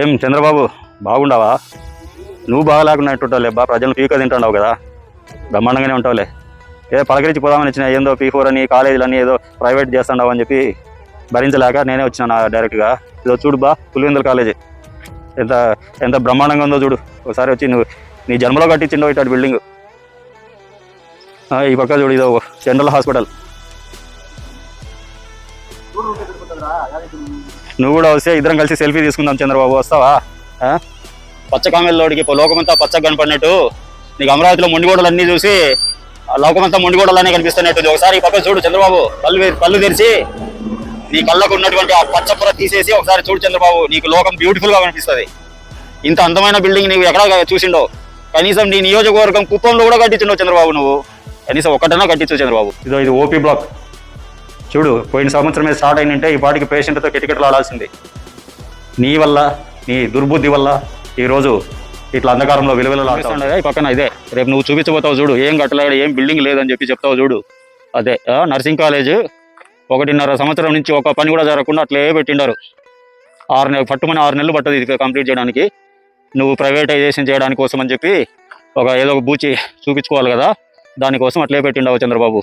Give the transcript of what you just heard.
ఏం చంద్రబాబు బాగుండవా? నువ్వు బాగా లేకుండా బా ప్రజలు పీక తింటున్నావు కదా. బ్రహ్మాండంగానే ఉంటావులే. ఏ పలకరించి పోదామని వచ్చిన ఏందో పీ ఫోర్ అని కాలేజీలు అని ఏదో ప్రైవేట్ చేస్తున్నావు అని చెప్పి భరించలేక నేనే వచ్చిన డైరెక్ట్గా ఇదో చూడు బా పులివెందుల కాలేజీ. ఎంత ఎంత బ్రహ్మాండంగా ఉందో చూడు. ఒకసారి వచ్చి నువ్వు నీ జన్మలో కట్టించిండో ఇటు బిల్డింగ్ ఈ పక్క చూడు ఇదో జనరల్ హాస్పిటల్. నువ్వు కూడా వస్తే ఇద్దరం కలిసి సెల్ఫీ తీసుకుందాం చంద్రబాబు వస్తావా? ఆ? పచ్చ కామెల్లోడికి లోకమంతా పచ్చగా కనపడినట్టు. నీకు అమరావతిలో మొండిగోడలు అన్నీ చూసి ఆ లోకమంతా మొండిగోడలనే కనిపిస్తున్నట్టు ఒకసారి ఈ పక్క చూడు చంద్రబాబు కళ్ళు పళ్ళు కళ్ళు తెరిచి నీ కళ్ళకు ఉన్నటువంటి ఆ పచ్చపుర తీసేసి ఒకసారి చూడు చంద్రబాబు నీకు లోకం బ్యూటిఫుల్గా కనిపిస్తుంది. ఇంత అందమైన బిల్డింగ్ నీవు ఎక్కడ చూసిండో? కనీసం నీ నియోజకవర్గం కుప్పంలో కూడా కట్టించుండవు చంద్రబాబు నువ్వు. కనీసం ఒక్కటన్నా కట్టించు చంద్రబాబు. ఇదో ఇది ఓపీ బ్లాక్. చూడు పోయిన సంవత్సరమే స్టార్ట్ అయినంటే ఈ పాటికి పేషెంట్తో కిటకిటలు ఆడాల్సింది. నీ వల్ల నీ దుర్బుద్ధి వల్ల ఈరోజు ఇట్లా అంధకారంలో విలువలు ఈ పక్కన ఇదే. రేపు నువ్వు చూపించబోతావు చూడు ఏం కట్టలేడు ఏం బిల్డింగ్ లేదని చెప్పి చెప్తావు చూడు. అదే నర్సింగ్ కాలేజ్ ఒకటిన్నర సంవత్సరం నుంచి ఒక పని కూడా జరగకుండా అట్లే పెట్టిండారు. ఆరు నెలలు పట్టుమని ఆరు నెలలు పట్టదు ఇది కంప్లీట్ చేయడానికి. నువ్వు ప్రైవేటైజేషన్ చేయడానికి కోసం అని చెప్పి ఒక ఏదో ఒక బూచి చూపించుకోవాలి కదా దానికోసం అట్లే పెట్టిండవు చంద్రబాబు.